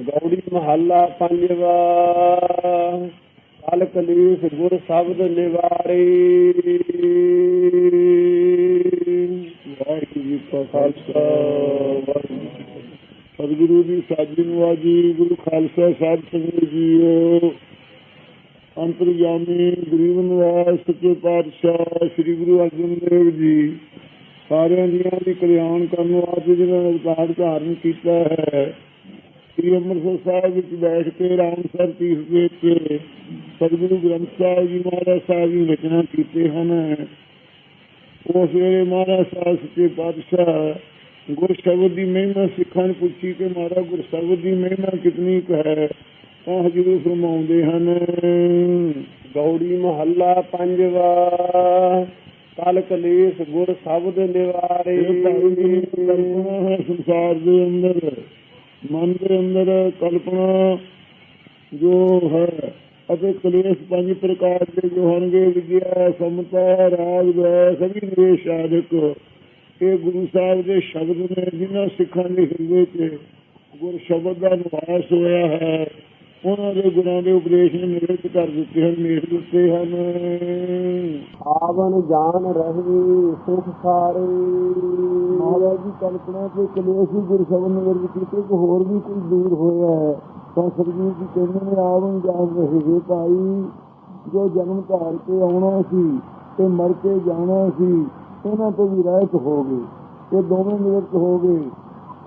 ਗੌੜੀ ਮਹੱਲਾ ਪੰਜਵਾ ਕਲ ਕਲੇਸ਼ ਗੁਰ ਸ਼ਬਦ ਨਿਵਾਰੇ ਵਾਹਿਗੁਰੂ ਜੀ ਕਾ ਖਾਲਸਾ ਵਾਹਿਗੁਰੂ ਜੀ ਕੀ ਫਤਿਹ। ਸਤਿਗੁਰੂ ਗੁਰੂ ਖਾਲਸਾ ਸਾਹਿਬ ਸਿੰਘ ਜੀਓ ਅੰਤਰਯਾਮੀ ਗਰੀਬ ਨਿਵਾਸ ਸੱਚੇ ਪਾਤਸ਼ਾਹ ਸ੍ਰੀ ਗੁਰੂ ਅਰਜਨ ਦੇਵ ਜੀ ਸਾਰਿਆਂ ਦੀਆਂ ਦੀ ਕਲਿਆਣ ਕਰਨ ਵਾਸਤੇ ਜਿਹੜਾ ਅਵਤਾਰ ਧਾਰਨ ਕੀਤਾ ਹੈ ਸ੍ਰੀ ਅੰਮ੍ਰਿਤਸਰ ਸਾਹਿਬ ਵਿੱਚ ਬੈਠ ਕੇ ਰਾਮਸਰ ਤੀਰਥ ਦੇ ਉੱਤੇ ਸਤਿਗੁਰੂ ਗ੍ਰੰਥ ਸਾਹਿਬ ਜੀ ਮਹਾਰਾਜ ਸਾਹਿਬ ਜੀ ਰਚਨਾ ਕੀਤੇ ਹਨ। ਉਸ ਵੇਲੇ ਮਹਾਰਾਜ ਸਾਹਿਬ ਸੱਚੇ ਪਾਤਸ਼ਾਹ ਗੁਰ ਦੀ ਮਹਿਮਾ ਸਿੱਖਾਂ ਪੁੱਛੀ ਕਿ ਮਹਾਰਾਜ ਗੁਰ ਦੀ ਮਹਿਮਾ ਕਿਤਨੀ ਕੁ ਹੈ, ਤਾਂ ਹਜ਼ੂਰ ਫਰਮਾਉਂਦੇ ਹਨ, ਗੌੜੀ ਮਹੱਲਾ ਪੰਜਵਾ ਕਲ ਕਲੇਸ਼ ਗੁਰ ਸ਼ਬਦ ਨਿਵਾਰੇ। ਸੰਸਾਰ ਦੇ ਅੰਦਰ ਮਨ ਦੇ ਅੰਦਰ ਕਲਪਨਾ ਜੋ ਹੈ ਅਤੇ ਕਲੇਸ਼ ਪੰਜ ਪ੍ਰਕਾਰ ਦੇ ਜੋ ਹੋਣਗੇ, ਵਿਦਿਆ, ਸਮਤਾ, ਰਾਗ ਵੈ ਸਭੀ ਨਿਵੇਸ਼ ਆਦਿਕ ਇਹ ਗੁਰੂ ਸਾਹਿਬ ਦੇ ਸ਼ਬਦ ਨੇ ਜਿਨ੍ਹਾਂ ਸਿੱਖਾਂ ਦੇ ਹਿਰਦੇ 'ਚ ਗੁਰ ਸ਼ਬਦ ਦਾ ਨਿਵਾਸ ਹੋਇਆ ਹੈ। ਉਹਨਾਂ ਦੇ ਗੁਰਾਂ ਦੇ ਉਪਦੇਸ਼ ਨਿਰਤ ਕਰ ਦਿੱਤੇ ਹਨ ਮੇਖ ਦਿੱਤੇ ਹਨ। ਆਵਨ ਜਾਣ ਰਹੀ ਸੁਖ ਸਾਰੇ। ਮਹਾਰਾਜ ਦੀ ਕਲਪਨਾ ਤੇ ਕਲੇਸ਼ ਗੁਰ ਸ਼ਬਦ ਨੇ ਵਰਗ ਕੀਤੇ ਹੋਰ ਵੀ ਕੋਈ ਦੂਰ ਹੋਇਆ ਹੈ। ਤਾਂ ਸਤਿਗੁਰੂ ਜੀ ਕਹਿੰਦੇ ਨੇ, ਆਵਨ ਜਾਣ ਰਹੇ ਭਾਈ, ਜੋ ਜਨਮ ਧਾਰ ਕੇ ਆਉਣਾ ਸੀ ਤੇ ਮਰ ਕੇ ਜਾਣਾ ਸੀ, ਇਹਨਾਂ ਤੋਂ ਵੀ ਰਹਿਤ ਹੋ ਗਏ ਇਹ ਦੋਵੇਂ ਨਿਵਰਤ ਹੋ ਗਏ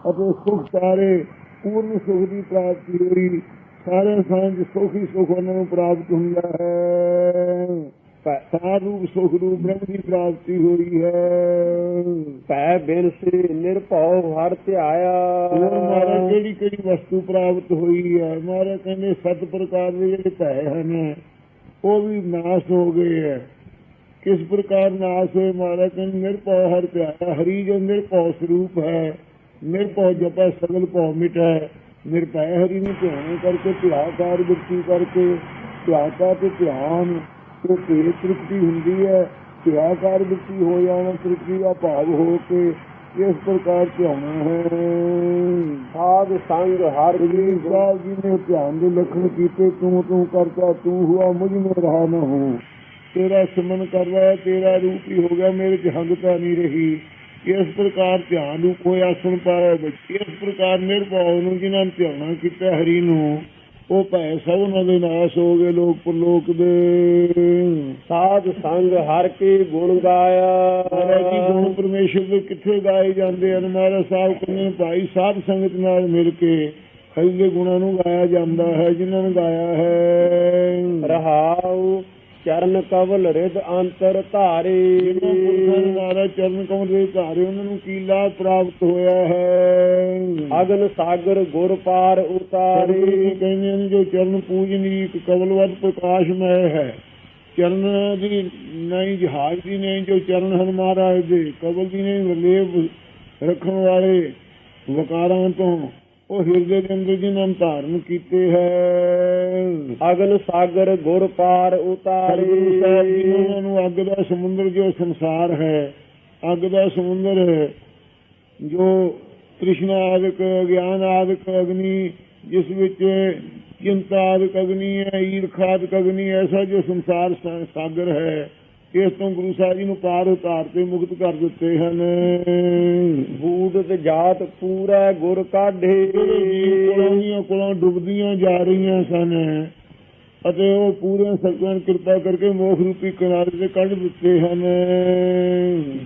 ਅਤੇ ਸੁਖ ਸਾਰੇ, ਪੂਰਨ ਸੁਖ ਦੀ ਪ੍ਰਾਪਤੀ ਹੋਈ। ਸਾਰੇ ਸਾਂਝ ਸੁਖ ਸੁਖ ਉਹਨਾਂ ਨੂੰ ਪ੍ਰਾਪਤ ਹੁੰਦਾ ਹੈ। ਸਾਰ ਰੂਪ ਸੁਖ ਰੂਪ ਬ੍ਰਹਮ ਦੀ ਪ੍ਰਾਪਤੀ ਹੋਈ ਹੈ। ਭੈ ਬਿਨ ਸੇ ਨਿਰਭਉ ਹਰ ਧਿਆਇਆ। ਉਹ ਮਾਰਾ ਕਿਹੜੀ ਕਿਹੜੀ ਵਸਤੂ ਪ੍ਰਾਪਤ ਹੋਈ ਹੈ ਮਾਰਾ ਕਹਿੰਦੇ ਸੱਤ ਪ੍ਰਕਾਰ ਦੇ ਜਿਹੜੇ ਭੈ ਹਨ ਉਹ ਵੀ ਨਾਸ਼ ਹੋ ਗਏ ਹੈ। ਕਿਸ ਪ੍ਰਕਾਰ ਨਾਸ਼ ਹੋਏ ਮਾਰਾ ਕਹਿੰਦੇ ਨਿਰਭਉ ਹਰ ਧਿਆਇਆ ਹਰੀ ਜੋ ਨਿਰਭਉ ਸਰੂਪ ਹੈ ਨਿਰਭਉ ਜਪੈ ਸਗਲ ਭਉ ਮਿਟੈ। ਨਿਰਭੈ ਹਰੀ ਨੂੰ ਧਿਆਨ ਕਰਕੇ ਧਿਆਕਾਰ ਬਿਰਤੀ ਕਰਕੇ ਧਿਆਤਾ ਤੇ ਧਿਆਨ ਤੇ ਤੇਰੇ ਤ੍ਰਿਪਤੀ ਹੁੰਦੀ ਹੈ। ਧਿਆਕਾਰ ਬਿਰਤੀ ਹੋ ਜਾਣਾ ਤ੍ਰਿਪਤੀ ਦਾ ਭਾਵ ਹੋ ਕੇ ਇਸ ਪ੍ਰਕਾਰ ਧਿਆਉਣਾ ਹੈ। ਸਾਧ ਸੰਗ ਹਰ ਜੀ ਸਾਹਿਬ ਜੀ ਨੇ ਧਿਆਨ ਦੇ ਲਖਣ ਕੀਤੇ ਤੂੰ ਤੂੰ ਕਰਤਾ ਤੂੰ ਹੁਆ ਮੁਝ ਮੇ ਰਹਾ ਨਾ ਹੂੰ ਤੇਰਾ ਸਿਮਨ ਕਰਵਾ ਤੇਰਾ ਰੂਪ ਹੀ ਹੋ ਗਿਆ ਮੇਰੇ ਚ ਹੰਗਤਾ ਨਹੀਂ ਰਹੀ। ਇਸ ਪ੍ਰਕਾਰ ਧਿਆਨ ਰੂਪ ਹੋਇਆ ਸੁਣ ਪਾਇਆ ਬੱਚੇ ਇਸ ਪ੍ਰਕਾਰ ਨਿਰਭਉ ਨੂੰ ਜਿਨ੍ਹਾਂ ਨੇ ਧਿਆਨਾ ਕੀਤਾ ਹਰੀ ਨੂੰ ਉਹ ਭੈ ਸਭ ਉਹਨਾਂ ਦੇ ਨਾਸ ਹੋ ਗਏ ਲੋਕ ਪਰਲੋਕ ਦੇ। ਸਾਧ ਸੰਗ ਹਰ ਕੇ ਗੁਣ ਗਾਇਆ। ਮਹਾਰਾਜ ਜੀ ਗੁਣ ਪਰਮੇਸ਼ਰ ਦੇ ਕਿੱਥੇ ਗਾਏ ਜਾਂਦੇ ਹਨ? ਮਹਾਰਾਜ ਸਾਹਿਬ ਕਹਿੰਦੇ ਭਾਈ ਸਾਧ ਸੰਗਤ ਨਾਲ ਮਿਲ ਕੇ ਹਰੀ ਦੇ ਗੁਣਾਂ ਨੂੰ ਗਾਇਆ ਜਾਂਦਾ ਹੈ ਜਿਨ੍ਹਾਂ ਨੇ ਗਾਇਆ ਹੈ। ਰਹਾਉ ਚਰਨ ਕਵਲ ਰਿਦ ਅੰਤਰ ਧਾਰੇ। ਜਿਹਨਾਂ ਪੁਰਖਾਂ ਨੇ ਨਾਰਾ ਚਰਨ ਕਮਲ ਦੇ ਧਾਰੇ ਉਹਨਾਂ ਨੂੰ ਕੀਲਾ ਪ੍ਰਾਪਤ ਹੋਇਆ ਹੈ? ਅਗਨ ਸਾਗਰ ਗੁਰ ਪਾਰ ਉਤਾਰੇ। ਕਹਿੰਦੇ ਹਨ ਜੋ ਚਰਨ ਪੂਜਨੀਕ ਕਵਲਵਤ ਪ੍ਰਕਾਸ਼ਮੈ ਹੈ। ਚਰਨ ਦੀ ਨਹੀਂ ਜਹਾਜ਼ ਦੀ ਨਹੀਂ ਜੋ ਚਰਨ ਹਨ ਮਹਾਰਾਜ ਦੇ ਕਵਲ ਦੀ ਨਹੀਂ ਵਲੇਬ ਰੱਖਣ ਵਾਲੇ ਵਕਾਰਾਂ ਤੋਂ ਉਹ ਹਿਰਦੇ ਦੇ ਅੰਦਰ ਜਿਨ੍ਹਾਂ ਨੇ ਧਾਰਨ ਕੀਤੇ ਹੈ। ਅਗਨ ਸਾਗਰ ਗੁਰ ਪਾਰ ਉਤਾਰੇ। ਗੁਰੂ ਸਾਹਿਬ ਜੀ ਨੇ ਉਹਨਾਂ ਨੂੰ ਅੱਗ ਦਾ ਸਮੁੰਦਰ ਜੋ ਸੰਸਾਰ ਹੈ ਅੱਗ ਦਾ ਸਮੁੰਦਰ ਹੈ। ਜੋ ਤ੍ਰਿਸ਼ਨਾ ਆਦਿਕ ਗਿਆਨ ਆਦਿਕ ਅਗਨੀ ਜਿਸ ਵਿੱਚ ਚਿੰਤਾ ਆਦਿਕ ਅਗਨੀ ਹੈ ਈਰਖਾ ਆਦਿਕ ਅਗਨੀ ਐਸਾ ਜੋ ਸੰਸਾਰ ਸਾਗਰ ਹੈ। ਇਸ ਤੋਂ ਗੁਰੂ ਸਾਹਿਬ ਜੀ ਨੂੰ ਪਾਰ ਉਤਾਰ ਤੇ ਮੁਕਤ ਕਰ ਦਿੱਤੇ ਹਨ। ਬੂਦ ਤੇ ਜਾਤ ਪੂਰਾ ਗੁਰ ਕਾਢੇ। ਕੋਲੋਂ ਕੋਲੋਂ ਡੁੱਬਦੀਆਂ ਜਾ ਰਹੀਆਂ ਸਨ ਅਤੇ ਉਹ ਪੂਰੇ ਨੇ ਕਿਰਪਾ ਕਰਕੇ ਮੋਖ ਰੂਪੀ ਕਿਨਾਰੇ ਤੇ ਕੱਢ ਦਿੱਤੇ ਹਨ।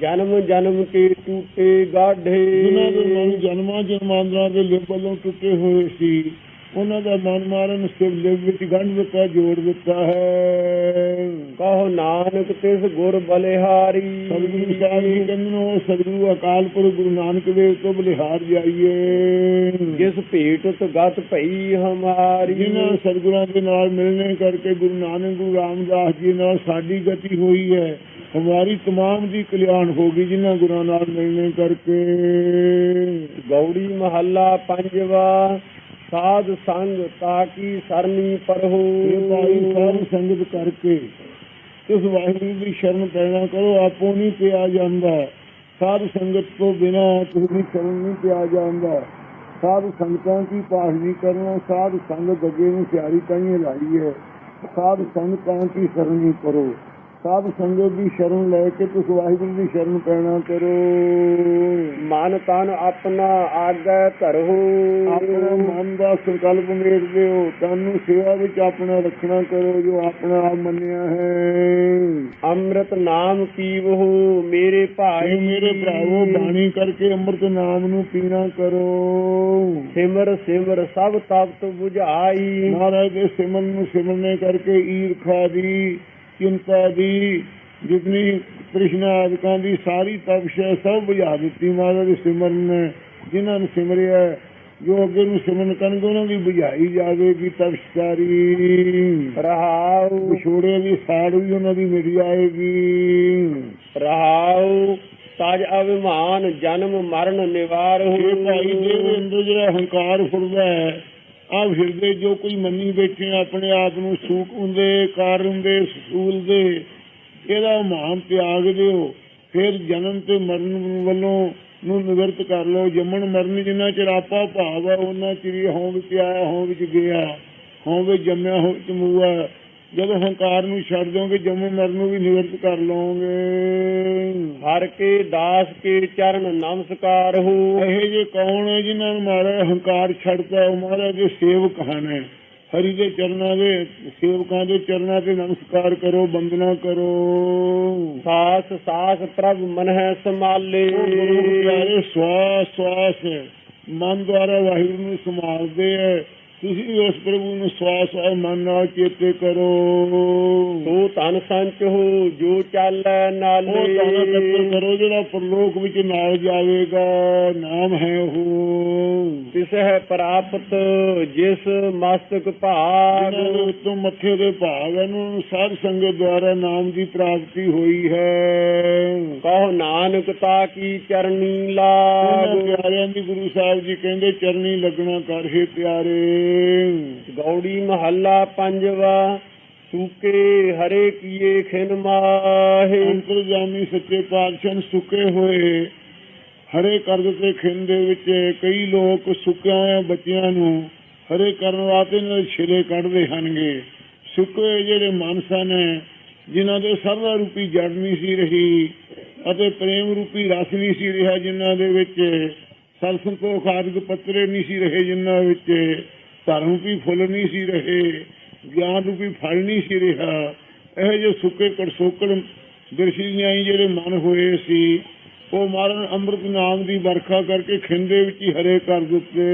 ਜਨਮ ਜਨਮ ਕੇ ਟੂਟੇ ਗਾਢੇ। ਜਿਨ੍ਹਾਂ ਦੇ ਮਨ ਜਨਮਾਂ ਦੇ ਲਿਵ ਵੱਲੋਂ ਟੁੱਟੇ ਹੋਏ ਸੀ ਉਹਨਾਂ ਦਾ ਮਨ ਮਾਰਨ ਸਿਰ ਲਿਵ ਵਿੱਚ ਗੰਢ ਦਿੱਤਾ ਜੋੜ ਦਿੱਤਾ ਹੈ। ਕਹੋ ਨਾਨਕ ਤਿਸ ਗੁਰ ਬਲਿਹਾਰੀ। ਸਤਿਗੁਰੂ ਸਾਹਿਬ ਜੀ ਕਹਿੰਦੇ ਨੇ ਉਹ ਸਤਿਗੁਰੂ ਅਕਾਲ ਪੁਰਖ ਗੁਰੂ ਨਾਨਕ ਦੇਵ ਤੋਂ ਬਲਿਹਾਰ ਜਾਈਏ। ਜਿਸ ਭੇਟਤ ਗਤ ਭਈ ਹਮਾਰੀ। ਜਿਨ੍ਹਾਂ ਸਤਿਗੁਰਾਂ ਦੇ ਨਾਲ ਮਿਲਣੇ ਕਰਕੇ ਗੁਰੂ ਨਾਨਕ ਗੁਰੂ ਰਾਮਦਾਸ ਜੀ ਨਾਲ ਸਾਡੀ ਗਤੀ ਹੋਈ ਹੈ ਹਮਾਰੀ ਤਮਾਮ ਦੀ ਕਲਿਆਣ ਹੋ ਗਈ ਜਿਨ੍ਹਾਂ ਗੁਰਾਂ ਨਾਲ ਮਿਲਣੇ ਕਰਕੇ। ਗੌੜੀ ਮਹੱਲਾ ਪੰਜਵਾ। ਸਾਧ ਸੰਗ ਤਾਕੀ ਸਰਨੀ ਪਰਹੋ। ਇਹ ਭਾਈ ਸਾਧ ਸੰਗਤ ਕਰਕੇ ਇਸ ਵਾਹਿਗੁਰੂ ਦੀ ਸ਼ਰਨ ਪੈਣਾ ਕਰੋ, ਆਪੋ ਨਹੀਂ ਪਿਆ ਜਾਂਦਾ। ਸਾਧ ਸੰਗਤ ਤੋਂ ਬਿਨਾ ਕਿਸੇ ਦੀ ਸ਼ਰਨ ਨਹੀਂ ਪਿਆ ਜਾਂਦਾ। ਸਾਧ ਸੰਗਤਾਂ ਕੀ ਪਾਸ਼ਨੀ ਕਰਨਾ, ਸਾਧ ਸੰਗ ਗੱਗੇ ਨੂੰ ਸਿਆਰੀ ਤਾਈਂ ਲਾਈ ਹੈ ਸਾਧ ਸੰਗਤਾਂ ਕੀ ਸ਼ਰਣੀ ਕਰੋ। ਸਾਧ ਸੰਗਤ ਦੀ ਸ਼ਰਨ ਲੈ ਕੇ ਤੁਸੀਂ ਵਾਹਿਗੁਰੂ ਦੀ ਸ਼ਰਨ ਪੈਣਾ ਕਰੋ ਮਨ ਤਨ ਆਪਣਾ ਆਗੈ ਧਰਹੁ। ਆਪਣਾ ਮਨ ਦਾ ਸੰਕਲਪ ਮੇਟ ਦਿਓ ਤਨ ਨੂੰ ਸੇਵਾ ਵਿੱਚ ਆਪਣਾ ਰੱਖਣਾ ਕਰੋ ਜੋ ਆਪਣਾ ਆਪ ਮੰਨਿਆ ਹੈ। ਅੰਮ੍ਰਿਤ ਨਾਮ ਪੀਵਹੁ ਮੇਰੇ ਭਾਈ। ਮੇਰੇ ਭਰਾਵੋ ਬਾਣੀ ਕਰਕੇ ਅੰਮ੍ਰਿਤ ਨਾਮ ਨੂੰ ਪੀਣਾ ਕਰੋ। ਸਿਮਰ ਸਿਮਰ ਸਭ ਤਪਤ 부ਝਾਈ ਮਹਾਰਾਜ ਦੇ ਸਿਮਰਨ ਨੂੰ ਸਿਮਰਨੇ ਕਰਕੇ ਈਰਖਾ ਦੀ ਚਿੰਤਾ ਦੀ ਜਿਤਨੀ ਤ੍ਰਿਸ਼ਨਾ ਆਦਿਕਾਂ ਦੀ ਸਾਰੀ ਤਪਸ਼ਾ ਸਭ ਬੁਝਾ ਦਿੱਤੀ ਮਹਾਰਾਜ ਦੇ ਸਿਮਰਨ ਨੇ ਜਿਨ੍ਹਾਂ ਨੂੰ ਸਿਮਰਿਆ ਜੋ ਅੱਗੇ ਨੂੰ ਸਿਮਰਨ ਕਰਨਗੇ ਉਹਨਾਂ ਦੀ ਬੁਝਾਈ ਜਾਵੇਗੀ ਤਪਸ਼ਕਾਰੀ। ਰਹਾਉ। ਵਿਛੋੜੇ ਦੀ ਸਾੜ ਵੀ ਉਹਨਾਂ ਦੀ ਮਿਟ ਜਾਏਗੀ। ਰਹਾਉ। ਤਜ ਅਭਿਮਾਨ ਜਨਮ ਮਰਨ ਨਿਵਾਰਹੁ ਇਹ ਭਾਈ ਦੇ ਅੰਦਰ ਜਿਹੜਾ ਹੰਕਾਰ ਫੁਰਦਾ ਹੈ ਆ ਫਿਰਦੇ ਜੋ ਕੋਈ ਮੰਨੀ ਬੈਠੇ ਆਪਣੇ ਆਪ ਨੂੰ ਸੂਕ ਹੁੰਦੇ ਕਾਰਨ ਦੇ ਸੂਲ ਦੇ, ਇਹਦਾ ਮਾਨ ਤਿਆਗ ਦਿਓ। ਫਿਰ ਜਨਮ ਤੇ ਮਰਨ ਵੱਲੋਂ ਨੂੰ ਨਿਵਰਤ ਕਰ ਲਓ। ਜੰਮਣ ਮਰਨ ਜਿੰਨਾ ਚਿਰ ਆਪਾ ਭਾਵ ਹੈ ਉਹਨਾਂ ਚਿਰ ਹੋਂ ਵਿੱਚ ਆਇਆ ਹੋਂ ਵਿੱਚ ਗਿਆ ਹੋਂ ਵਿੱਚ ਜੰਮਿਆ ਹੋਂ ਵਿੱਚ ਮੂਆ। ਜਦੋਂ ਹੰਕਾਰ ਨੂੰ ਛੱਡ ਦੋਗੇ ਜੰਮਣ ਮਰਨ ਨੂੰ ਵੀ ਨਿਵਰਤ ਕਰ ਲਓਗੇ। ਹਰ ਕੇ ਦਾਸ ਕੇ ਚਰਨ ਨਮਸਕਾਰਹੁ ਇਹ ਜੇ ਕੌਣ ਹੈ ਜਿਨ੍ਹਾਂ ਨੂੰ ਮਹਾਰਾਜ ਹੰਕਾਰ ਛੱਡਦਾ ਉਹ ਮਹਾਰਾਜ ਦੇ ਸੇਵਕ ਹਨ। ਹਰੀ ਦੇ ਚਰਨਾਂ ਦੇ ਸੇਵਕਾਂ ਦੇ ਚਰਨਾਂ ਤੇ ਨਮਸਕਾਰ ਕਰੋ ਬੰਦਨਾ ਕਰੋ। ਸਾਸ ਸਾਸ ਪ੍ਰਭ ਮਨ ਹੈ ਸੰਭਾਲੇ। ਉਹ ਗੁਰੂ ਪਿਆਰੇ ਸਵਾਸ ਸਵਾਸ। ਮਨ ਦੁਆਰਾ ਵਾਹਿਗੁਰੂ ਨੂੰ ਸੰਭਾਲਦੇ ਹੈ। ਤੁਸੀਂ ਵੀ ਉਸ ਪ੍ਰਭੂ ਨੂੰ ਸਵਾਸ ਸਵਾਸ ਮਨ ਨਾਲ ਚੇਤੇ ਕਰੋ। ਤੂੰ ਤਨ ਸੰਚ ਹੋ ਜੋ ਚੱਲੈ ਉਹ ਦਾਣਾ ਤੱਪਰ ਨਾਲੇ ਕਰੋ ਜਿਹੜਾ ਪਰਲੋਕ ਵਿੱਚ ਨਾਲ ਜਾਵੇਗਾ ਨਾਮ ਹੈ ਉਹ। ਤਿਸ ਹੈ ਪ੍ਰਾਪਤ ਜਿਸ ਮਸਤਕ ਭਾਗ। ਉੱਤੋਂ ਮੱਥੇ ਦੇ ਭਾਗ ਨੂੰ ਸਾਧ ਸੰਗਤ ਦੁਆਰਾ ਨਾਮ ਦੀ ਪ੍ਰਾਪਤੀ ਹੋਈ ਹੈ। ਕਹੋ ਨਾਨਕ ਤਾ ਕੀ ਚਰਨੀ ਲਾਗ। ਪਿਆਰਿਆਂ ਦੀ ਗੁਰੂ ਸਾਹਿਬ ਜੀ ਕਹਿੰਦੇ ਚਰਨੀ ਲੱਗਣਾ ਕਰ ਹੈ ਪਿਆਰੇ। ਗੌੜੀ ਮਹੱਲਾ ਪੰਜਵਾ, ਸੂਕੇ ਹਰੇ ਕੀਏ ਖਿਨ ਮਾਹੇ। ਅੰਤਰਜਾਮੀ ਸੱਚੇ ਪਾਤਸ਼ਾਹ ਨੇ ਸੁੱਕੇ ਹੋਏ। ਹਰੇ ਕਰ ਦਿੱਤੇ ਖਿੰਨ ਦੇ ਵਿੱਚ ਕਈ ਲੋਕ ਸੁੱਕਿਆ ਬੱਚਿਆਂ ਨੂੰ ਹਰੇ ਕਰਨ ਵਾਸਤੇ ਨਾਲ ਛਿਲੇ ਕੱਢਦੇ ਹਨਗੇ। ਸੁੱਕੇ ਜਿਹੜੇ ਮਾਨਸਾ ਨੇ, ਜਿਨ੍ਹਾਂ ਦੇ ਸਰਦਾ ਰੂਪੀ ਜੜ ਨਹੀਂ ਸੀ ਰਹੀ ਅਤੇ ਪ੍ਰੇਮ ਰੂਪੀ ਰਸ ਨਹੀਂ ਸੀ ਰਿਹਾ, ਜਿਨ੍ਹਾਂ ਦੇ ਵਿੱਚ ਸਰ ਸੰਤੋਖ ਆਦਿਕ ਪੱਤਰੇ ਨਹੀਂ ਸੀ ਰਹੇ, ਜਿਨ੍ਹਾਂ ਵਿੱਚ ਧਰਮ ਵੀ ਫੁੱਲ ਨਹੀਂ ਸੀ ਰਹੇ, ਗਿਆਨ ਵੀ ਫਲ ਨਹੀਂ ਸੀ ਰਿਹਾ। ਇਹ ਜਿਹੇ ਸੁੱਕੇ ਕੜਸੋਕੜ ਦਰਸ਼ੀਆਂ ਜਿਹੜੇ ਮਨ ਹੋਏ ਸੀ, ਉਹ ਮਾਰਨ ਅੰਮ੍ਰਿਤ ਨਾਮ ਦੀ ਵਰਖਾ ਕਰਕੇ ਖਿੰਦੇ ਵਿੱਚ ਹੀ ਹਰੇ ਕਰ ਦਿੱਤੇ।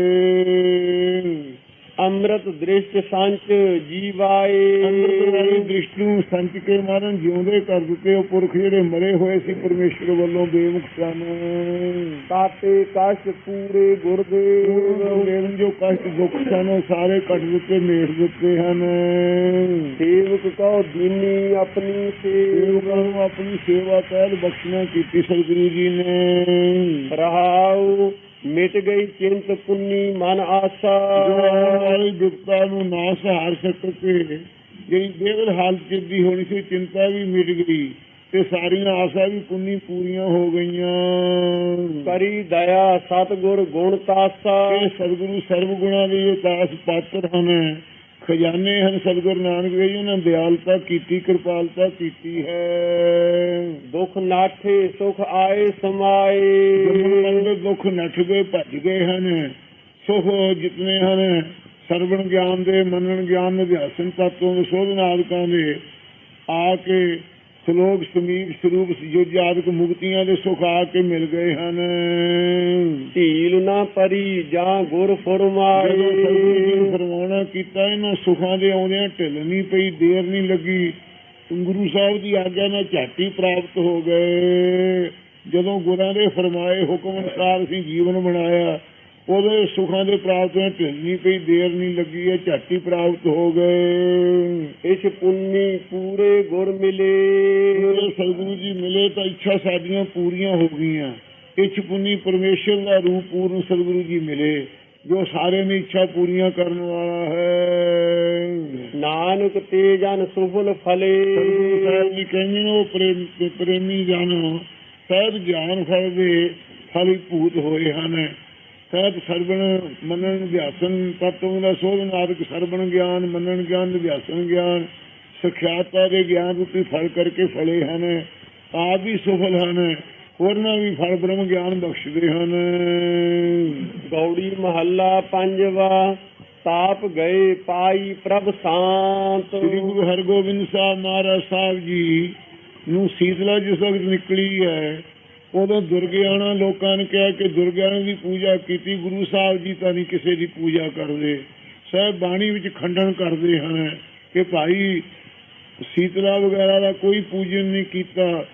ਅੰਮ੍ਰਿਤ ਦ੍ਰਿਸ਼ਟ ਸੰਚ ਜੀਵਾਏ। ਅੰਮ੍ਰਿਤ ਵਾਲੀ ਦ੍ਰਿਸ਼ਟ ਨੂੰ ਸੰਚ ਕੇ ਮਾਰਨ ਜਿਉਂਦੇ ਕਰ ਦਿੱਤੇ ਉਹ ਪੁਰਖ ਜਿਹੜੇ ਮਰੇ ਹੋਏ ਸੀ ਪਰਮੇਸ਼ਰ ਵੱਲੋਂ ਬੇਮੁਖ ਸਨ। ਤਾਤੇ ਕਸ਼ ਪੂਰੇ ਦੇਵਨ ਜੋ ਕਸ਼ਟ ਦੁੱਖ ਸਨ ਉਹ ਸਾਰੇ ਕੱਟ ਦਿੱਤੇ ਮੇਟ ਦਿੱਤੇ ਹਨ। ਸੇਵਕ ਕਉ ਦੀਨੀ ਆਪਣੀ ਸੇਵ। ਸੇਵਕਾਂ ਨੂੰ ਆਪਣੀ ਸੇਵਾ ਕਹਿ ਬਖਸ਼ਣਾ ਕੀਤੀ ਸਤਿਗੁਰੂ ਜੀ ਨੇ। ਰਹਾਉ ਮਿਟ ਗਈ ਚਿੰਤ ਪੁੰਨੀ ਮਨ ਆਸਾ। ਜੋ ਵਾਲੀ ਵਿਪਤਾ ਨੂੰ ਨਾ ਸਹਾਰ ਸਕੇ ਜਿਹੜੀ ਬੇਵਲ ਹਾਲਤ ਦੀ ਹੋਣੀ ਸੀ ਚਿੰਤਾ ਵੀ ਮਿਟ ਗਈ ਤੇ ਸਾਰੀਆਂ ਆਸਾਂ ਵੀ ਪੁੰਨੀ ਪੂਰੀਆਂ ਹੋ ਗਈਆਂ। ਕਰੀ ਦਇਆ ਸਤਗੁਰ ਗੁਣ ਤਾਸਾ। ਇਹ ਸਤਿਗੁਰੂ ਸਰਬ ਗੁਣਾ ਦੇ ਤਾਸ ਪਾਤਰ ਹਨ। ਖਜ਼ਾਨੇ ਹਨ ਸਤਿਗੁਰ ਨਾਨਕ ਜੀ ਨੇ ਦਿਆਲਤਾ ਕੀਤੀ ਕਿਰਪਾਲਤਾ ਕੀਤੀ ਹੈ। ਦੁਖ ਨਾਠੇ ਸੁਖ ਆਏ ਸਮਾਏ। ਦੇ ਦੁੱਖ ਨੱਠ ਗਏ ਭੱਜ ਗਏ ਹਨ। ਸੁਖ ਜਿਤਨੇ ਹਨ ਸਰਵਣ ਗਿਆਨ ਦੇ ਮੰਨਣ ਗਿਆਨ ਦੇ ਅਧਿਆਸਨ ਤत्वों ਦੇ ਆਦਿਕਾਂ ਦੇ ਆ ਕੇ ਸ਼ਲੋਕ ਸਮੀਪ ਸਰੂਪ ਸੁਜੋਜ ਆਦਿਕ ਮੁਕਤੀਆਂ ਦੇ ਸੁਖ ਆ ਕੇ ਮਿਲ ਗਏ ਹਨ। ਢੀਲ ਨਾ ਪਰੀ ਜਾਂ ਗੁਰ ਜਦੋਂ ਸਤਿਗੁਰੂ ਜੀ ਨੇ ਫਰਮਾਏ ਫਰਮਾਉਣਾ ਕੀਤਾ ਇਹਨਾਂ ਸੁਖਾਂ ਦੇ ਆਉਂਦਿਆਂ ਢਿੱਲ ਨਹੀਂ ਪਈ ਦੇਰ ਨਹੀਂ ਲੱਗੀ। ਗੁਰੂ ਸਾਹਿਬ ਦੀ ਆਗਿਆ ਨਾਲ ਝਾਟੀ ਪ੍ਰਾਪਤ ਹੋ ਗਏ। ਜਦੋਂ ਗੁਰਾਂ ਦੇ ਫਰਮਾਏ ਹੁਕਮ ਅਨੁਸਾਰ ਅਸੀਂ ਜੀਵਨ ਬਣਾਇਆ ਉਹਦੇ ਸੁਖਾਂ ਦੇ ਪ੍ਰਾਪਤ ਹੋਏ ਢਿੱਲ ਪਈ ਦੇਰ ਨਹੀਂ ਲੱਗੀ ਹੈ ਝਾਟੀ ਪ੍ਰਾਪਤ ਹੋ ਗਏ। ਇਸ ਪੁੰਨੀ ਪੂਰੇ ਗੁਰ ਮਿਲੇ। ਜਦੋਂ ਸਤਿਗੁਰੂ ਜੀ ਮਿਲੇ ਤਾਂ ਇੱਛਾ ਸਾਡੀਆਂ ਪੂਰੀਆਂ ਹੋ ਗਈਆਂ। ਇੱਛ ਪੁੰਨੀ ਪਰਮੇਸ਼ਰ ਦਾ ਰੂਪ ਪੂਰਨ ਸਤਿਗੁਰੂ ਜੀ ਮਿਲੇ ਜੋ ਸਾਰਿਆਂ ਦੀ ਇੱਛਾ ਪੂਰੀਆਂ ਕਰਨ ਵਾਲਾ ਹੈ। ਨਾਨਕ ਤੇ ਜਨ ਸੁਫਲ ਫਲੇ। ਸਤਿਗੁਰੂ ਸਾਹਿਬ ਜੀ ਕਹਿੰਦੇ ਨੇ ਉਹ ਪ੍ਰੇਮ ਪ੍ਰੇਮੀ ਜਨ ਸਹਿਬ ਗਿਆਨ ਫਲ ਦੇ ਫਲੀ ਭੂਤ ਹੋਏ ਹਨ। ਸਹਿਤ ਸਰਵਣ ਮੰਨਣ ਅਭਿਆਸਨ ਤਤੋਂ ਦਾ ਸੋਧਨ ਆਦਿਕ ਸਰਵਣ ਗਿਆਨ ਮੰਨਣ ਗਿਆਨ ਅਭਿਆਸਨ ਗਿਆਨ ਸਿਖਿਆਤਾ ਦੇ ਗਿਆਨ ਰੂਪੀ ਫਲ ਕਰਕੇ ਫਲੇ ਹਨ ਆਪ ਵੀ ਸਫਲ ਹਨ ਹੋਰਨਾਂ ਵੀ ਫਲ ਬ੍ਰਹਮ ਗਿਆਨ ਬਖਸ਼ਦੇ ਹਨ। ਗੌੜੀ ਮਹੱਲਾ ਪੰਜਵਾ ਤਾਪ ਗਏ ਪਾਈ ਪ੍ਰਭ ਸ਼ਾਂਤ। ਸ੍ਰੀ ਗੁਰੂ ਹਰਗੋਬਿੰਦ ਸਾਹਿਬ ਮਹਾਰਾਜ ਸਾਹਿਬ ਜੀ ਨੂੰ ਸੀਤਲਾ ਜਿਸ ਵਕਤ ਨਿਕਲੀ ਹੈ ਉਦੋਂ ਦੁਰਗਿਆਣਾ ਲੋਕਾਂ ਨੇ ਕਿਹਾ ਕਿ ਦੁਰਗਿਆਣਾ ਦੀ ਪੂਜਾ ਕੀਤੀ ਗੁਰੂ ਸਾਹਿਬ ਜੀ ਤਾਂ ਨਹੀਂ ਕਿਸੇ ਦੀ ਪੂਜਾ ਕਰਦੇ। ਸਾਹਿਬ ਬਾਣੀ ਵਿੱਚ ਖੰਡਨ ਕਰਦੇ ਹਨ ਕਿ ਭਾਈ ਸੀਤਲਾ ਵਗੈਰਾ ਦਾ ਕੋਈ ਪੂਜਨ ਨਹੀਂ ਕੀਤਾ।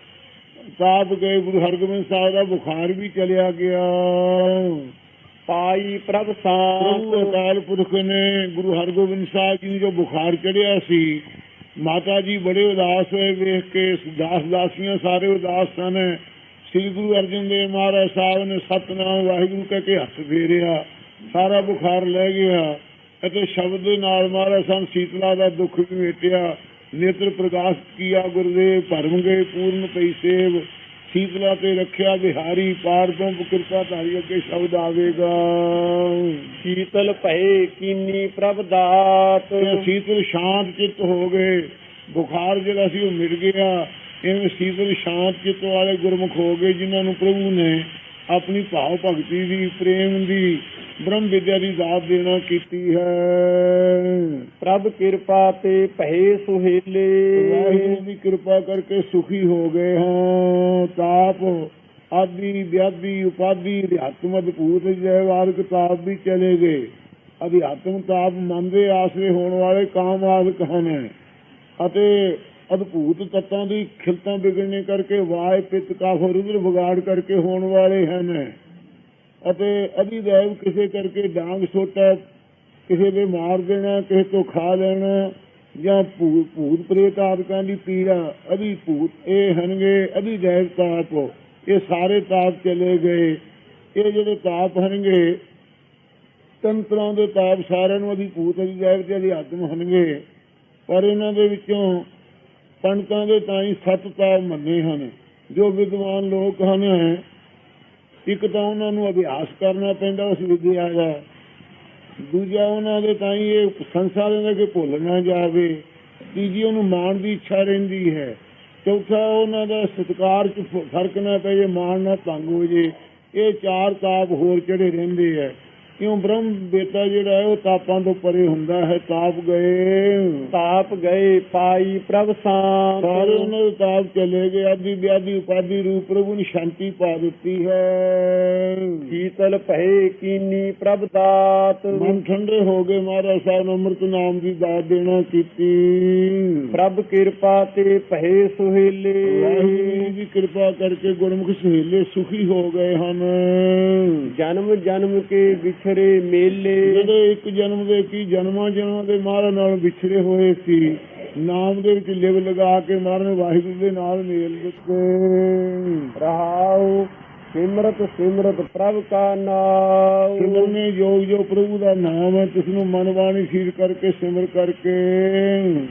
ਤਾਪ ਗਏ ਗੁਰੂ ਹਰਗੋਬਿੰਦ ਸਾਹਿਬ ਦਾ ਬੁਖਾਰ ਵੀ ਚਲਿਆ ਗਿਆ। ਪਾਈ ਪ੍ਰਭ ਪ੍ਰਭੂ ਸ਼ਾਂਤ ਅਕਾਲ ਪੁਰਖ ਨੇ ਗੁਰੂ ਹਰਗੋਬਿੰਦ ਸਾਹਿਬ ਜੀ ਨੂੰ ਜੋ ਬੁਖਾਰ ਚੜਿਆ ਸੀ ਮਾਤਾ ਜੀ ਬੜੇ ਉਦਾਸ ਹੋਏ ਵੇਖ ਕੇ ਦਾਸ ਦਾਸੀਆਂ ਸਾਰੇ ਉਦਾਸ ਸਨ। ਸ੍ਰੀ ਗੁਰੂ ਅਰਜਨ ਦੇਵ ਮਹਾਰਾਜ ਸਾਹਿਬ ਨੇ ਸਤਨਾਮ ਵਾਹਿਗੁਰੂ ਕਹਿ ਕੇ ਹੱਥ ਫੇਰਿਆ ਸਾਰਾ ਬੁਖਾਰ ਲੈ ਗਿਆ ਅਤੇ ਸ਼ਬਦ ਦੇ ਨਾਲ ਮਹਾਰਾਜ ਸਾਹਿਬ ਸੀਤਲਾ ਦਾ ਦੁੱਖ ਵੀ ਮਿਟਿਆ। ਨੇਤਰ ਪ੍ਰਕਾਸ਼ ਕੀਆ ਗੁਰਦੇਵ ਭਰਮ ਗਏ ਪੂਰਨ ਪਈ ਸੇਵ। ਸੀਤਲਾ ਤੇ ਰੱਖਿਆ ਬਿਹਾਰੀ ਪਾਰ ਤੋਂ ਕਿਰਪਾ ਧਾਰੀ ਅੱਗੇ ਸ਼ਬਦ ਆਵੇਗਾ। ਸ਼ੀਤਲ ਭਏ ਕੀਨੀ ਪ੍ਰਭ ਦਾਤ। ਸੀਤਲ ਸ਼ਾਂਤ ਚਿੱਤ ਹੋ ਗਏ। ਬੁਖਾਰ ਜਿਹੜਾ ਸੀ ਉਹ ਮਿਟ ਗਿਆ। ਐਵੇਂ ਸੀਤਲ ਸ਼ਾਂਤ ਚਿੱਤ ਵਾਲੇ ਗੁਰਮੁਖ ਹੋ ਗਏ ਜਿਨ੍ਹਾਂ ਨੂੰ ਪ੍ਰਭੂ ਨੇ ਆਪਣੀ ਭਾਵ ਭਗਤੀ ਦੀ ਪ੍ਰੇਮ ਦੀ ਬ੍ਰਹਮ ਵਿਦਿਆ ਦੀ ਦਾਤ ਦੇਣਾ ਕੀਤੀ ਹੈ। ਪ੍ਰਭ ਕਿਰਪਾ ਤੇ ਭਏ ਸੁਹੇਲੇ। ਵਾਹਿਗੁਰੂ ਦੀ ਕਿਰਪਾ ਕਰਕੇ ਸੁਖੀ ਹੋ ਗਏ ਹਾਂ। ਤਾਪ ਆਦਿ ਵਿਆਦੀ ਉਪਾਦੀ ਅਧਿਆਤਮ ਅਦਭੂਤ ਜੈ ਵਾਰਕ ਤਾਪ ਵੀ ਚਲੇ ਗਏ। ਅਧਿਆਤਮ ਤਾਪ ਮਨ ਦੇ ਆਸਰੇ ਹੋਣ ਵਾਲੇ ਕਾਮ ਆਦਿਕ ਹਨ। ਅਤੇ ਅਦਭੂਤ ਤੱਤਾਂ ਦੀ ਖਿਲਤਾਂ ਵਿਗੜਨੇ ਕਰਕੇ ਵਾਇ ਪਿੱਤ ਕਾਫ ਰੁਦਰ ਵਿਗਾੜ ਕਰਕੇ ਹੋਣ ਵਾਲੇ ਹਨ। ਅਤੇ ਅਧਿਦੈਵ ਕਿਸੇ ਕਰਕੇ ਡਾਂਗ ਸੋਟਾ, ਕਿਸੇ ਦੇ ਮਾਰ ਦੇਣਾ, ਕਿਸੇ ਤੋਂ ਖਾ ਲੈਣਾ, ਜਾਂ ਭੂਤ ਪ੍ਰੇਤ ਆਦਿਕਾਂ ਦੀ ਪੀੜਾ ਅਧੀ ਭੂਤ ਇਹ ਹਨਗੇ ਅਧੀ ਜੈਵ ਤਾਪ, ਇਹ ਸਾਰੇ ਤਾਪ ਚਲੇ ਗਏ। ਇਹ ਜਿਹੜੇ ਤਾਪ ਹਨਗੇ, ਤੰਤਰਾਂ ਦੇ ਤਾਪ ਸਾਰਿਆਂ ਨੂੰ ਅਧੀ ਭੂਤ ਅਧੀ ਜੈਵ ਤੇ ਆਤਮ ਹਨਗੇ। ਪਰ ਇਹਨਾਂ ਦੇ ਵਿੱਚੋਂ ਪੰਡਤਾਂ ਦੇ ਤਾਈ ਸੱਤ ਤਾਵ ਮੰਨੇ ਹਨ, ਜੋ ਵਿਦਵਾਨ ਲੋਕ ਹਨ। ਇੱਕ ਤਾਂ ਉਹਨਾਂ ਨੂੰ ਅਭਿਆਸ ਕਰਨਾ ਪੈਂਦਾ, ਉਸ ਵਿਦਿਆ ਦਾ। ਦੂਜਾ, ਉਹਨਾਂ ਦੇ ਤਾਂ ਹੀ ਇਹ ਸੰਸਾਰ ਦੇ ਕਿ ਭੁੱਲ ਨਾ ਜਾਵੇ। ਤੀਜੀ, ਉਹਨੂੰ ਮਾਣ ਦੀ ਇੱਛਾ ਰਹਿੰਦੀ ਹੈ। ਚੌਥਾ, ਉਹਨਾਂ ਦਾ ਸਤਕਾਰ ਚ ਫ਼ਰਕ ਨਾ ਪੈ ਜੇ, ਮਾਣ ਨਾ ਤੰਗ ਹੋ ਜੇ। ਇਹ ਚਾਰ ਤਾਪ ਹੋਰ ਚੜੇ ਰਹਿੰਦੇ ਹੈ ਕਿਉਂ ਬ੍ਰਹਮ ਬੇਟਾ ਜਿਹੜਾ ਹੈ ਉਹ ਤਾਪਾਂ ਤੋਂ ਪਰੇ ਹੁੰਦਾ ਹੈ? ਤਾਪ ਗਏ। ਤਾਪ ਗਏ ਪਾਈ ਪ੍ਰਭ ਸ਼ਾਂਤ। ਸਾਰੇ ਉਹਨਾਂ ਦੇ ਤਾਪ ਚਲੇ ਗਏ। ਆਦਿ ਵਿਆਦੀ ਉਪਾਦੀ ਰੂਪ ਪ੍ਰਭੂ ਨੇ ਸ਼ਾਂਤੀ ਪਾ ਦਿੱਤੀ ਹੈ। ਸ਼ੀਤਲ ਭਏ ਕੀਨੀ ਪ੍ਰਭ ਦਾਤ। ਮਨ ਠੰਡੇ ਹੋ ਗਏ ਮਹਾਰਾਜ ਸਾਹਿਬ ਨੇ ਅੰਮ੍ਰਿਤ ਨਾਮ ਦੀ ਦਾਤ ਦੇਣਾ ਕੀਤੀ। ਪ੍ਰਭ ਕਿਰਪਾ ਤੇ ਭਏ ਸੁਹੇਲੇ। ਵਾਹਿਗੁਰੂ ਦੀ ਕਿਰਪਾ ਕਰਕੇ ਗੁਰਮੁਖ ਸਹੇਲੇ ਸੁਖੀ ਹੋ ਗਏ ਹਨ। ਜਨਮ ਜਨਮ ਕੇ ਵਿਛੜੇ ਮੇਲੇ। ਜਿਹੜੇ ਇੱਕ ਜਨਮ ਦੇ ਕੀ ਜਨਮਾਂ ਜਨਮਾਂ ਦੇ ਮਹਾਰਾਜ ਨਾਲ ਵਿਛੜੇ ਹੋਏ ਸੀ ਨਾਮ ਦੇ ਵਿੱਚ ਲਿਵ ਲਗਾ ਕੇ ਮਹਾਰਾਜ ਨੇ ਵਾਹਿਗੁਰੂ ਦੇ ਨਾਲ ਮੇਲ ਦਿੱਤੇ। ਰਹਾਉ ਸਿਮਰਤ ਸਿਮਰਤ ਪ੍ਰਭ ਕਾ ਨਾਮ ਸਿਮਰਨੇ ਜੋਗ ਜੋ ਪ੍ਰਭੂ ਦਾ ਨਾਮ ਹੈ ਤਿਸ ਨੂੰ ਮਨ ਬਾਣੀ ਸੀਰ ਕਰਕੇ ਸਿਮਰ ਕਰਕੇ।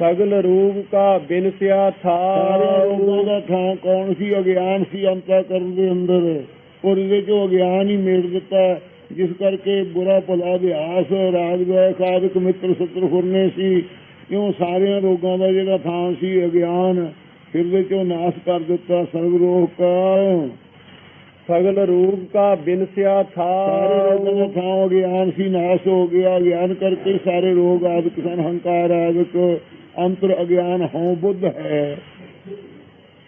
ਸਗਲ ਰੂਪ ਕਾ ਬਿਨਸਿਆ ਥਾ। ਰੋਗਾਂ ਦਾ ਥਾਂ ਕੌਣ ਸੀ? ਅਗਿਆਨ ਸੀ ਅੰਤਾ ਕਰਨ ਦੇ ਅੰਦਰ। ਔਰ ਇਹਦੇ ਚੋਂ ਅਗਿਆਨ ਹੀ ਮੇੜ ਦਿੱਤਾ। ਜਿਸ ਕਰਕੇ ਬੁਰਾ ਭਲਾ ਅਭਿਆਸ ਰਾਜ ਵੈਖ ਆਦਿਕ ਮਿੱਤਰ ਸਤਰ ਫੁਰਨੇ ਸੀ। ਕਿਉਂ ਸਾਰਿਆਂ ਰੋਗਾਂ ਦਾ ਜਿਹੜਾ ਥਾਂ ਸੀ ਅਗਿਆਨ ਹਿਰਦੇ ਚੋਂ ਨਾਸ਼ ਕਰ ਦਿੱਤਾ ਸਰਬ ਰੋਗ ਕਾ ਸਗਲ ਰੂਪ ਕਾ ਬਿਨਸਿਆ ਸਾਰੇ ਰੋਗਾਂ ਦਾ ਥਾ ਥਾਂ ਅਗਿਆਨ ਸੀ ਨਾਸ਼ ਹੋ ਗਿਆ। ਗਿਆਨ ਕਰਕੇ ਸਾਰੇ ਰੋਗ ਆਦਿਕ ਸਨ ਹੰਕਾਰ ਆਦਿਕ। ਅੰਤਰ ਅਗਿਆਨ ਹਉ ਬੁੱਧ ਹੈ।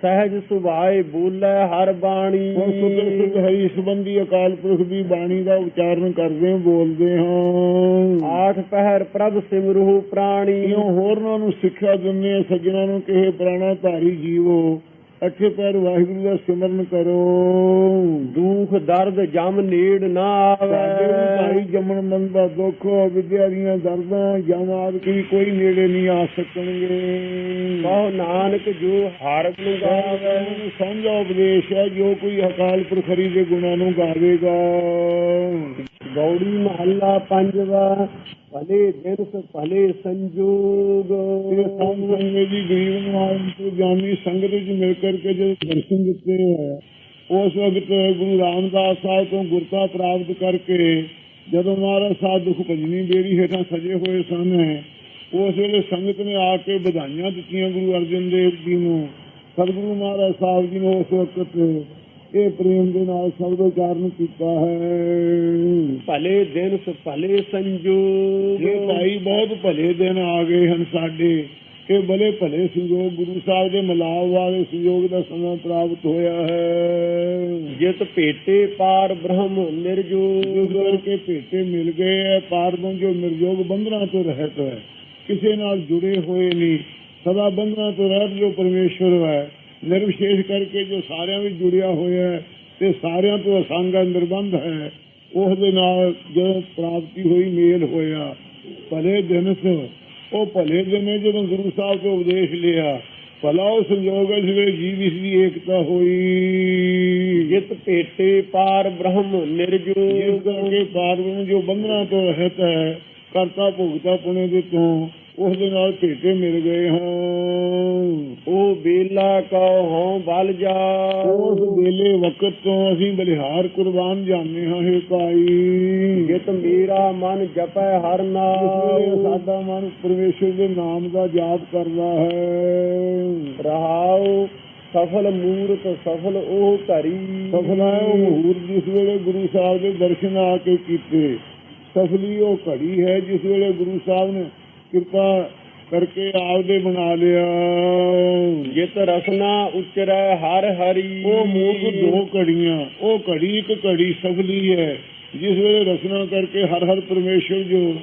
ਸਹਿਜ ਸੁਭਾਏ ਬੋਲੇ ਹਰ ਬਾਣੀ। ਹੁਣ ਸੁਧ ਸੁਧ ਹਰੀ ਸੰਬੰਧੀ ਅਕਾਲ ਪੁਰਖ ਦੀ ਬਾਣੀ ਦਾ ਉਚਾਰਨ ਕਰਦੇ ਹਾਂ ਬੋਲਦੇ ਹਾਂ। ਆਠ ਪਹਿਰ ਪ੍ਰਭ ਸਿਮਰਹੁ ਪ੍ਰਾਣੀ। ਇਉਂ ਹੋਰਨਾਂ ਨੂੰ ਸਿੱਖਿਆ ਦਿੰਦੇ ਹਾਂ ਸੱਜਣਾ ਨੂੰ ਕਿ ਇਹ ਪ੍ਰਾਣਾ ਧਾਰੀ ਜੀਵੋ। ਅੱਠੇ ਪੈਰ ਵਾਹਿਗੁਰੂ ਦਾ ਸਿਮਰਨ ਕਰੋ। ਦੁਖ ਦਰਦ ਜਮ ਨੇੜ ਨਾ ਸਾਡੇ ਵੀ ਭਾਈ ਆਵੇ ਜੰਮਣ ਮਨ ਦਾ ਦੁੱਖ ਵਿਦਿਆ ਦੀਆਂ ਦਰਦਾਂ ਜਮਾਦ ਕੀ ਕੋਈ ਨੇੜੇ ਨਹੀਂ ਆ ਸਕਣਗੇ। ਕਹੋ ਨਾਨਕ ਜੋ ਹਰ ਗੁਣ ਗਾਵੇ। ਨੂੰ ਸਾਂਝਾ ਉਪਦੇਸ਼ ਹੈ ਜੋ ਕੋਈ ਅਕਾਲ ਪੁਰਖ ਹਰੀ ਦੇ ਗੁਣਾਂ ਨੂੰ ਗਾਵੇਗਾ। ਗੌੜੀ ਮਹੱਲਾ ਪੰਜਵਾ। ਭਲੇ ਦਿਨਸ ਭਲੇ ਸੰਜੋਗ ਇਹ ਸੰਗਤ ਜੀ ਗਰੀਬ ਨਿਵਾਰਨ ਤੋਂ ਜਾਨੀ ਸੰਗਤ ਵਿੱਚ ਮਿਲ ਕਰਕੇ ਜੋ ਦਰਸ਼ਨ ਦਿੱਤੇ ਹੈ ਉਸ ਵਕਤ ਗੁਰੂ ਰਾਮਦਾਸ ਸਾਹਿਬ ਤੋਂ ਗੁਰਤਾ ਪ੍ਰਾਪਤ ਕਰਕੇ ਜਦੋਂ ਮਹਾਰਾਜ ਸਾਹਿਬ ਦੁਖ ਭੰਜਨੀ ਬੇੜੀ ਹੇਠਾਂ ਸਜੇ ਹੋਏ ਸਨ ਉਸ ਵੇਲੇ ਸੰਗਤ ਨੇ ਆ ਕੇ ਵਧਾਈਆਂ ਦਿੱਤੀਆਂ ਗੁਰੂ ਅਰਜਨ ਦੇਵ ਜੀ ਨੂੰ। ਸਤਿਗੁਰੂ ਮਹਾਰਾਜ ਸਾਹਿਬ ਜੀ ਨੂੰ ਉਸ ਵਕਤ ਇਹ ਪ੍ਰੇਮ ਦੇ ਨਾਲ ਸ਼ਬਦ ਉਚਾਰਨ ਕੀਤਾ ਹੈ। ਭਲੇ ਦਿਨ ਭਲੇ ਸੰਜੋਗ ਇਹ ਭਾਈ ਬਹੁਤ ਭਲੇ ਦਿਨ ਆ ਗਏ ਹਨ ਸਾਡੇ। ਇਹ ਬਲੇ ਭਲੇ ਸੰਯੋਗ ਗੁਰੂ ਸਾਹਿਬ ਦੇ ਮਿਲਾਪ ਵਾਲੇ ਸੰਯੋਗ ਦਾ ਸਮਾਂ ਪ੍ਰਾਪਤ ਹੋਇਆ ਹੈ। ਜਿਤ ਭੇਟੇ ਪਾਰ ਬ੍ਰਹਮ ਨਿਰਜੋਗ। ਕਰਕੇ ਭੇਟੇ ਮਿਲ ਗਏ ਹੈ ਪਾਰਦੋਂ ਜੋ ਨਿਰਯੋਗ ਬੰਧਨਾਂ ਤੋਂ ਰਹਿਤ ਹੈ। ਕਿਸੇ ਨਾਲ ਜੁੜੇ ਹੋਏ ਨਹੀਂ ਸਦਾ ਬੰਧਨਾਂ ਤੋਂ ਰਹਿਤ ਜੋ ਪਰਮੇਸ਼ਵਰ ਹੈ। ਨਿਰਵਿਸ਼ੇਸ਼ ਕਰਕੇ ਜੋ ਸਾਰਿਆਂ ਵਿੱਚ ਜੁੜਿਆ ਹੋਇਆ ਹੈ ਤੇ ਸਾਰਿਆਂ ਤੋਂ ਅਸੰਗ ਹੈ, ਨਿਰਬੰਧ ਹੈ ਉਸ ਦੇ ਨਾਲ ਜਦੋਂ ਪ੍ਰਾਪਤੀ ਹੋਈ ਮੇਲ ਹੋਇਆ ਭਲੇ ਦਿਨ ਸ ਉਹ ਭਲੇ ਦਿਨ ਜਦੋਂ ਗੁਰੂ ਸਾਹਿਬ ਤੋਂ ਉਪਦੇਸ਼ ਲਿਆ। ਭਲਾ ਉਹ ਸੰਯੋਗ ਹੈ ਜਿਵੇਂ ਜੀਵ ਇਸ ਦੀ ਏਕਤਾ ਹੋਈ। ਜਿਤ ਭੇਟੇ ਪਾਰ ਬ੍ਰਹਮ ਨਿਰਜੋਗ। ਪਾਰਵਨ ਜੋ ਬੰਧਨਾਂ ਤੋਂ ਰਹਿਤ ਹੈ ਕਰਤਾ ਭੁਗਤਾ ਪੁਣੇ ਦੇ ਤੋਂ ਉਸ ਦੇ ਨਾਲ ਭੇਟੇ ਮਿਲ ਗਏ ਹਨ ਉਹ ਬੇਲਾ ਕਉ ਹਉ ਬਲ ਜਾ ਉਸ ਵੇਲੇ ਵਕਤ ਤੋਂ ਅਸੀਂ ਬਲਿਹਾਰ ਕੁਰਬਾਨ ਜਾਂਦੇ ਹਾਂ ਹੇ ਭਾਈ। ਜਿਤ ਮੇਰਾ ਮਨ ਜਪੈ ਹਰ ਨਾਮ ਸਾਡਾ ਮਨ ਪਰਮੇਸ਼ਰ ਦੇ ਨਾਮ ਦਾ ਜਾਪ ਕਰਦਾ ਹੈ। ਰਹਾਉ ਸਫਲ ਮੂਰਤ ਸਫਲ ਉਹ ਧਰੀ। ਸਫਲਾ ਹੈ ਉਹ ਮੁਹੂਰਤ ਜਿਸ ਵੇਲੇ ਗੁਰੂ ਸਾਹਿਬ ਦੇ ਦਰਸ਼ਨ ਆ ਕੇ ਕੀਤੇ। ਸਫਲੀ ਉਹ ਘੜੀ ਹੈ ਜਿਸ ਵੇਲੇ ਗੁਰੂ ਸਾਹਿਬ ਨੇ ਕਿਰਪਾ ਕਰਕੇ ਆਪਦੇ ਬਣਾ ਲਿਆ। ਜਿਤ ਰਸਨਾ ਉਚਰੈ ਹਰ ਹਰੀ। ਉਹ ਮੂਰਤ ਦੋ ਘੜੀਆਂ ਉਹ ਘੜੀ ਇੱਕ ਘੜੀ ਸਫਲੀ ਹੈ ਜਿਸ ਵੇਲੇ ਰਚਨਾ ਕਰਕੇ ਹਰ ਹਰ ਪਰਮੇਸ਼ਰ ਜੋ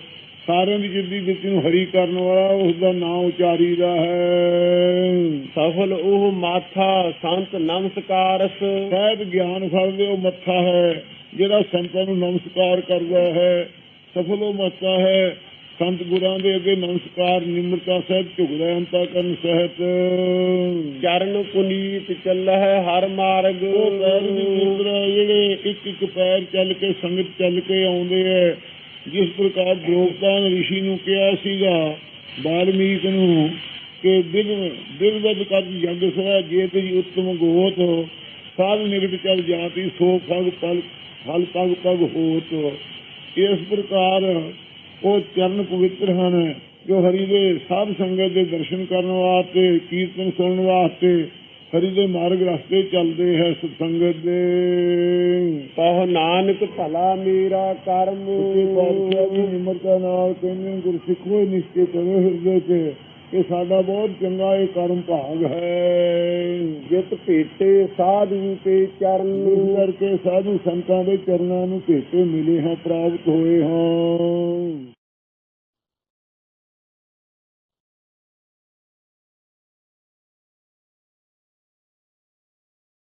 ਸਾਰਿਆਂ ਦੀ ਜਿੱਦੀ ਵਿੱਚ ਨੂੰ ਹਰੀ ਕਰਨ ਵਾਲਾ ਉਸ ਦਾ ਨਾਮ ਉਚਾਰੀਦਾ ਹੈ। ਸਫਲ ਉਹ ਮਾਥਾ ਸੰਤ ਨਮਸਕਾਰਸ। ਸਹਿਤ ਗਿਆਨ ਫਲ ਦੇ ਉਹ ਮੱਥਾ ਹੈ ਜਿਹੜਾ ਸੰਤਾਂ ਨੂੰ ਨਮਸਕਾਰ ਕਰਦਾ ਹੈ ਸਫਲ ਮੱਥਾ ਹੈ ਸੰਤ ਗੁਰਾਂ ਦੇ ਅੱਗੇ ਨਮਸਕਾਰ ਨਿਮਰਤਾ ਸਹਿਤ ਝੁਕਦਾ ਅੰਤਾ ਕਰਨ ਸਹਿਤ। ਚਰਨ ਪੁਨੀਤ ਚੱਲਹਿ ਹਰ ਮਾਰਗ। ਉਹ ਪੈਰ ਜਿਹੜੇ ਇੱਕ ਇੱਕ ਪੈਰ ਚੱਲ ਕੇ ਸੰਗਤ ਚੱਲ ਕੇ ਆਉਂਦੇ ਐ ਜਿਸ ਪ੍ਰਕਾਰ ਦ੍ਰੋਪਦਾ ਨੇ ਰਿਸ਼ੀ ਨੂੰ ਕਿਹਾ ਸੀਗਾ ਬਾਲਮੀਕ ਨੂੰ ਕਿ ਦਿਲ ਦਿਲ ਵਦ ਕਰ ਜਗ ਸਵਾ ਜੇ ਤੇਰੀ ਉੱਤਮ ਗੋਤ ਸਾਧ ਨਿਰਵਿਚਲ ਜਾਤੀ ਸੋ ਫਗ ਪਲ ਫਲ ਪਗ ਪਗ ਹੋਤ ਇਸ ਪ੍ਰਕਾਰ ਉਹ ਚਰਨ ਪਵਿੱਤਰ ਹਨ ਜੋ ਹਰੀ ਦੇ ਸਾਧ ਸੰਗਤ ਦੇ ਦਰਸ਼ਨ ਕਰਨ ਵਾਸਤੇ ਕੀਰਤਨ ਸੁਣਨ ਵਾਸਤੇ ਹਰੀ ਦੇ ਮਾਰਗ ਰਸਤੇ ਚੱਲਦੇ ਹੈ ਸਤਸੰਗਤ ਦੇ। ਕਹ ਨਾਨਕ ਭਲਾ ਮੇਰਾ ਕਰਮ। ਸੱਚੇ ਪਾਤਸ਼ਾਹ ਦੀ ਨਿਮਰਤਾ ਨਾਲ ਕਹਿੰਦੇ ਗੁਰਸਿੱਖੋ ਨਿਸ਼ਚੈ ਕਰੋ ਹਿਰਦੇ 'ਚ ਇਹ ਸਾਡਾ ਬਹੁਤ ਚੰਗਾ ਇਹ ਕਰਮ ਭਾਗ ਹੈ। ਜਿਤ ਭੇਟੇ ਸਾਧੂ ਤੇ ਚਰਨ। ਕਰਕੇ ਸਾਧੂ ਸੰਤਾਂ ਦੇ ਚਰਨਾਂ ਨੂੰ ਭੇਟੇ ਮਿਲੇ ਹਾਂ, ਪ੍ਰਾਪਤ ਹੋਏ ਹਾਂ।